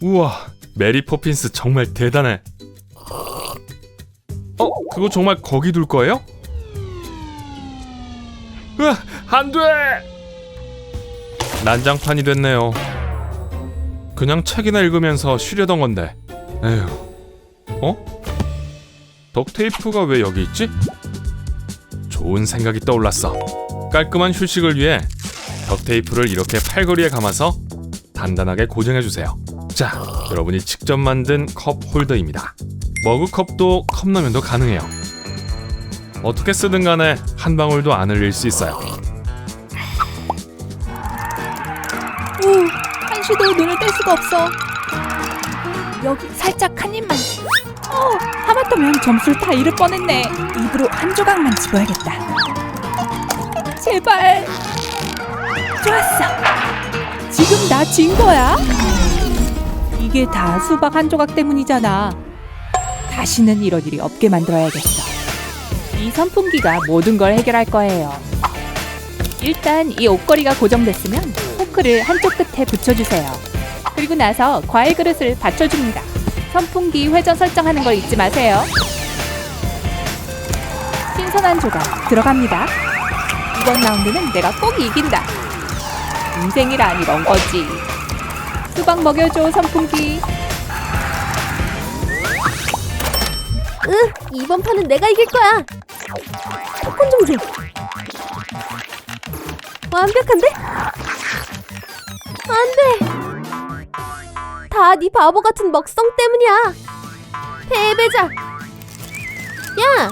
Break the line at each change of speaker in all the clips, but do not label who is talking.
우와, 메리 포핀스 정말 대단해. 어, 그거 정말 거기 둘 거예요? 으아, 안 돼! 난장판이 됐네요. 그냥 책이나 읽으면서 쉬려던 건데. 에휴. 어? 덕테이프가 왜 여기 있지? 좋은 생각이 떠올랐어. 깔끔한 휴식을 위해 덕테이프를 이렇게 팔걸이에 감아서 단단하게 고정해 주세요. 자, 여러분이 직접 만든 컵 홀더입니다. 머그컵도 컵라면도 가능해요. 어떻게 쓰든 간에 한 방울도 안 흘릴 수 있어요.
우, 한시도 눈을 뗄 수가 없어. 여기 살짝 한 입만. 어, 하마터면 점수를 다 잃을 뻔했네. 입으로 한 조각만 집어야겠다. 제발. 좋았어. 지금 나 진 거야? 이게 다 수박 한 조각 때문이잖아. 다시는 이런 일이 없게 만들어야겠어. 이 선풍기가 모든 걸 해결할 거예요. 일단 이 옷걸이가 고정됐으면 포크를 한쪽 끝에 붙여주세요. 그리고 나서 과일 그릇을 받쳐줍니다. 선풍기 회전 설정하는 걸 잊지 마세요. 신선한 조각 들어갑니다. 이번 라운드는 내가 꼭 이긴다. 인생이란 이런 거지. 수박 먹여줘 선풍기.
으, 이번 판은 내가 이길 거야. 팝콘 좀 줘. 완벽한데? 안 돼. 다 네 바보 같은 먹성 때문이야. 패배자. 야,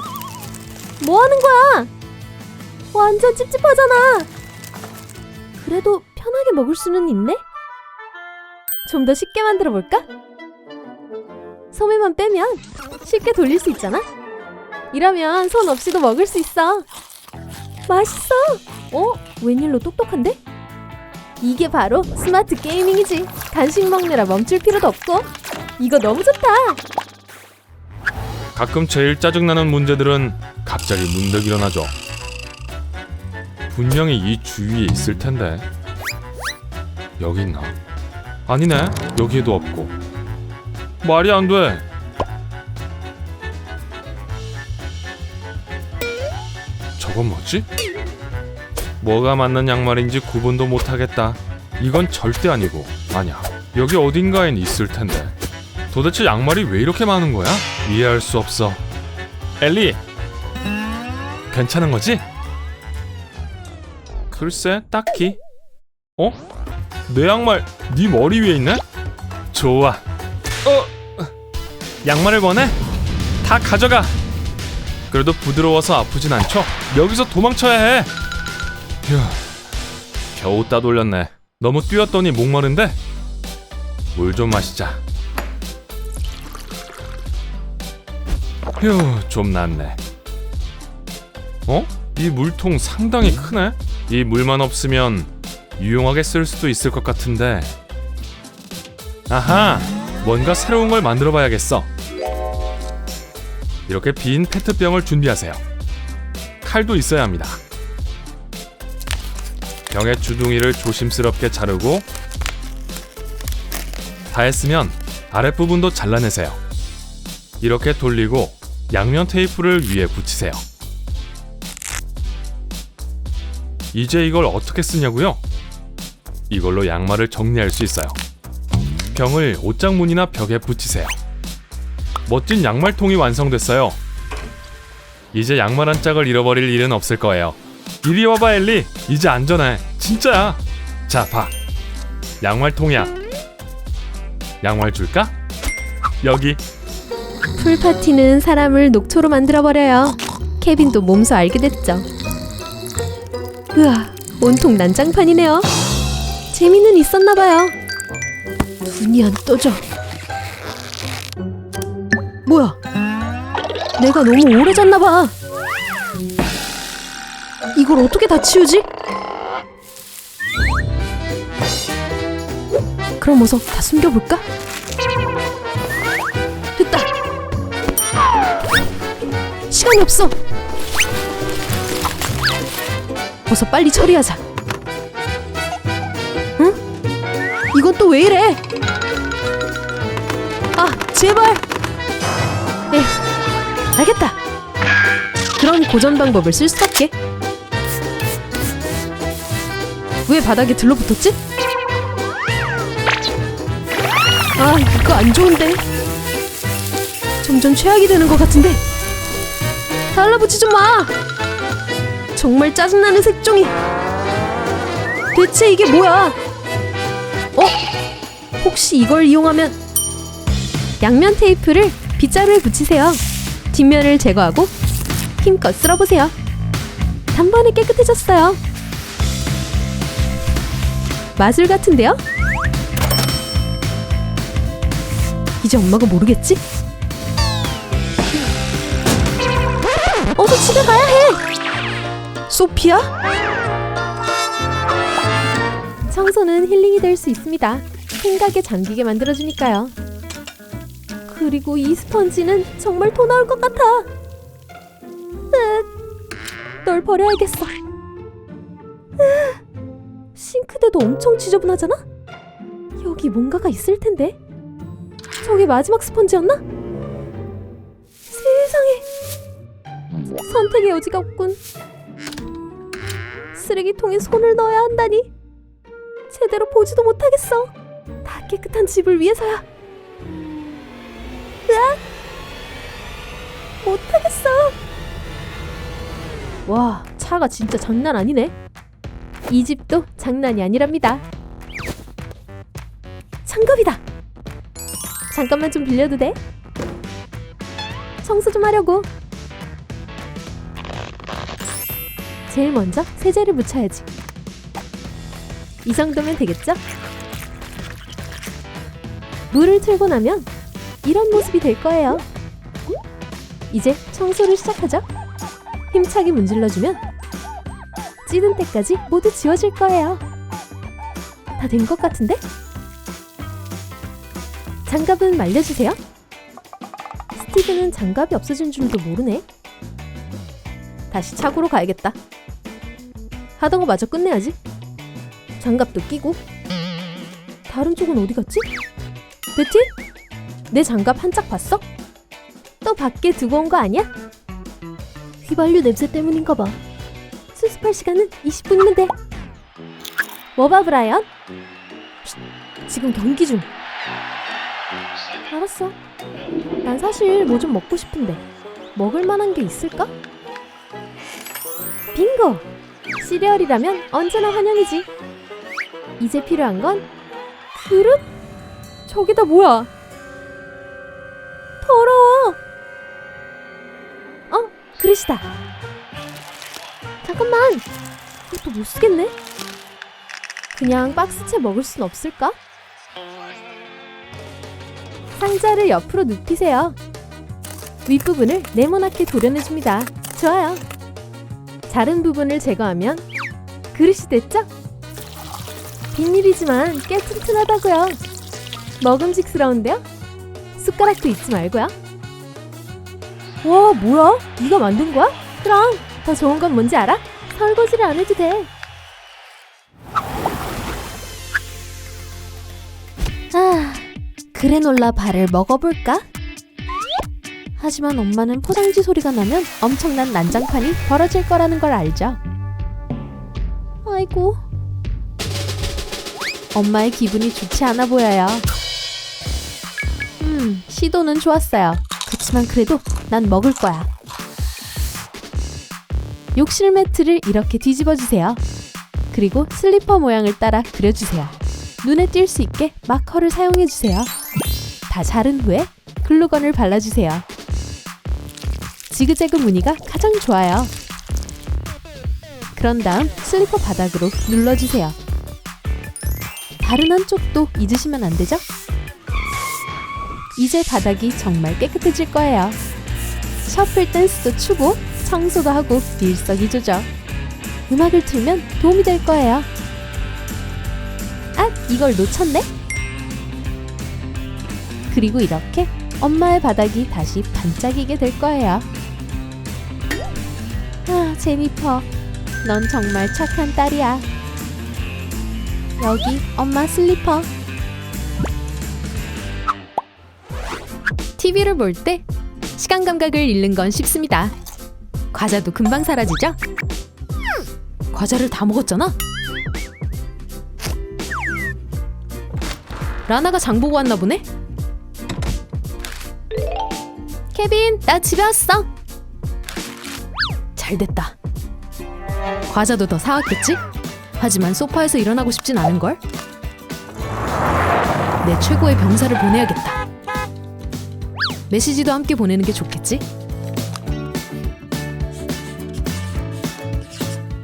뭐 하는 거야? 완전 찝찝하잖아. 그래도 편하게 먹을 수는 있네? 좀 더 쉽게 만들어 볼까? 소매만 빼면 쉽게 돌릴 수 있잖아? 이러면 손 없이도 먹을 수 있어. 맛있어. 어? 웬일로 똑똑한데? 이게 바로 스마트 게이밍이지. 간식 먹느라 멈출 필요도 없고. 이거 너무 좋다.
가끔 제일 짜증나는 문제들은 갑자기 문득 일어나죠. 분명히 이 주위에 있을 텐데. 여기 있나? 아니네. 여기에도 없고. 말이 안 돼. 저건 뭐지? 뭐가 맞는 양말인지 구분도 못하겠다. 이건 절대 아니고 아니야. 여기 어딘가엔 있을 텐데. 도대체 양말이 왜 이렇게 많은 거야? 이해할 수 없어. 엘리, 괜찮은 거지? 글쎄, 딱히. 어? 내 양말 네 머리 위에 있네? 좋아. 어? 양말을 원해? 다 가져가. 그래도 부드러워서 아프진 않죠? 여기서 도망쳐야 해. 휴, 겨우 따돌렸네. 너무 뛰었더니 목마른데? 물 좀 마시자. 휴, 좀 낫네. 어? 이 물통 상당히 크네? 이 물만 없으면 유용하게 쓸 수도 있을 것 같은데. 아하! 뭔가 새로운 걸 만들어 봐야겠어. 이렇게 빈 페트병을 준비하세요. 칼도 있어야 합니다. 병의 주둥이를 조심스럽게 자르고 다 했으면 아랫부분도 잘라내세요. 이렇게 돌리고 양면 테이프를 위에 붙이세요. 이제 이걸 어떻게 쓰냐고요? 이걸로 양말을 정리할 수 있어요. 병을 옷장문이나 벽에 붙이세요. 멋진 양말통이 완성됐어요. 이제 양말 한 짝을 잃어버릴 일은 없을 거예요. 이리 와봐 엘리. 이제 안전해. 진짜야. 자 봐. 양말통이야. 양말 줄까? 여기.
풀 파티는 사람을 녹초로 만들어 버려요. 케빈도 몸소 알게 됐죠. 으아, 온통 난장판이네요. 재미는 있었나봐요. 눈이 안 떠져. 뭐야? 내가 너무 오래 잤나봐. 이걸 어떻게 다 치우지? 그럼 어서 다 숨겨볼까? 됐다. 시간이 없어. 어서 빨리 처리하자. 왜 이래? 제발. 에, 알겠다. 그럼 고전 방법을 쓸 수밖에. 왜 바닥에 들러붙었지? 아, 이거 안 좋은데. 점점 최악이 되는 것 같은데. 달라붙지 좀 마. 정말 짜증나는 색종이. 대체 이게 뭐야? 어? 혹시 이걸 이용하면 양면 테이프를 빗자루에 붙이세요. 뒷면을 제거하고 힘껏 쓸어보세요. 단번에 깨끗해졌어요. 마술 같은데요? 이제 엄마가 모르겠지? 어서 집에 가야 해! 소피아? 청소는 힐링이 될 수 있습니다. 생각에 잠기게 만들어주니까요. 그리고 이 스펀지는 정말 토 나올 것 같아. 으, 널 버려야겠어. 으, 싱크대도 엄청 지저분하잖아? 여기 뭔가가 있을 텐데. 저게 마지막 스펀지였나? 세상에. 선택의 여지가 없군. 쓰레기통에 손을 넣어야 한다니. 제대로 보지도 못하겠어. 다 깨끗한 집을 위해서야. 으악! 못하겠어. 와, 차가 진짜 장난 아니네. 이 집도 장난이 아니랍니다. 장갑이다. 잠깐만 좀 빌려도 돼? 청소 좀 하려고. 제일 먼저 세제를 묻혀야지. 이 정도면 되겠죠? 물을 틀고 나면 이런 모습이 될 거예요. 이제 청소를 시작하죠. 힘차게 문질러주면 찌든 때까지 모두 지워질 거예요. 다 된 것 같은데? 장갑은 말려주세요. 스티브는 장갑이 없어진 줄도 모르네. 다시 차고로 가야겠다. 하던 거 마저 끝내야지. 장갑도 끼고. 다른 쪽은 어디 갔지? 베티? 내 장갑 한짝 봤어? 또 밖에 두고 온 거 아니야? 휘발유 냄새 때문인가 봐. 수습할 시간은 20분이면 돼. 뭐봐 브라이언? 쉿, 지금 경기 중. 알았어. 난 사실 뭐 좀 먹고 싶은데 먹을 만한 게 있을까? 빙고! 시리얼이라면 언제나 환영이지. 이제 필요한 건 그릇? 저기 다 뭐야? 더러워. 어, 그릇이다. 잠깐만. 이것도 못 쓰겠네. 그냥 박스채 먹을 순 없을까? 상자를 옆으로 눕히세요. 윗부분을 네모나게 도려내줍니다. 좋아요. 자른 부분을 제거하면 그릇이 됐죠? 비밀이지만 꽤 튼튼하다고요. 먹음직스러운데요? 숟가락도 잊지 말고요. 와, 뭐야? 네가 만든 거야? 그럼 더 좋은 건 뭔지 알아? 설거지를 안 해도 돼. 아, 그래놀라 바를 먹어볼까? 하지만 엄마는 포장지 소리가 나면 엄청난 난장판이 벌어질 거라는 걸 알죠. 아이고. 엄마의 기분이 좋지 않아 보여요. 음, 시도는 좋았어요. 그치만 그래도 난 먹을 거야. 욕실 매트를 이렇게 뒤집어 주세요. 그리고 슬리퍼 모양을 따라 그려주세요. 눈에 띌 수 있게 마커를 사용해 주세요. 다 자른 후에 글루건을 발라주세요. 지그재그 무늬가 가장 좋아요. 그런 다음 슬리퍼 바닥으로 눌러주세요. 다른 한쪽도 잊으시면 안 되죠? 이제 바닥이 정말 깨끗해질 거예요. 셔플 댄스도 추고 청소도 하고 일석이조죠. 음악을 틀면 도움이 될 거예요. 아, 이걸 놓쳤네? 그리고 이렇게 엄마의 바닥이 다시 반짝이게 될 거예요. 아, 제니퍼. 넌 정말 착한 딸이야. 여기 엄마 슬리퍼. TV를 볼 때 시간 감각을 잃는 건 쉽습니다. 과자도 금방 사라지죠? 과자를 다 먹었잖아? 라나가 장 보고 왔나 보네? 케빈, 나 집에 왔어. 잘 됐다. 과자도 더 사왔겠지? 하지만 소파에서 일어나고 싶진 않은걸? 내 최고의 병사를 보내야겠다. 메시지도 함께 보내는 게 좋겠지?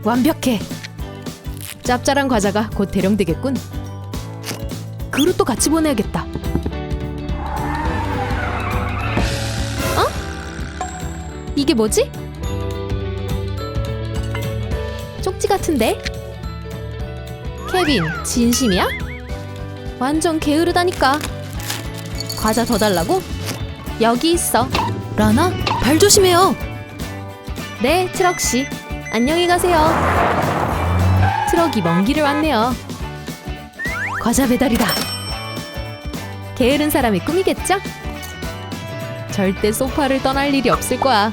완벽해. 짭짤한 과자가 곧 대령되겠군. 그릇도 같이 보내야겠다. 어? 이게 뭐지? 쪽지 같은데? 케빈, 진심이야? 완전 게으르다니까. 과자 더 달라고? 여기 있어. 라나, 발 조심해요. 네, 트럭 씨. 안녕히 가세요. 트럭이 먼 길을 왔네요. 과자 배달이다. 게으른 사람의 꿈이겠죠? 절대 소파를 떠날 일이 없을 거야.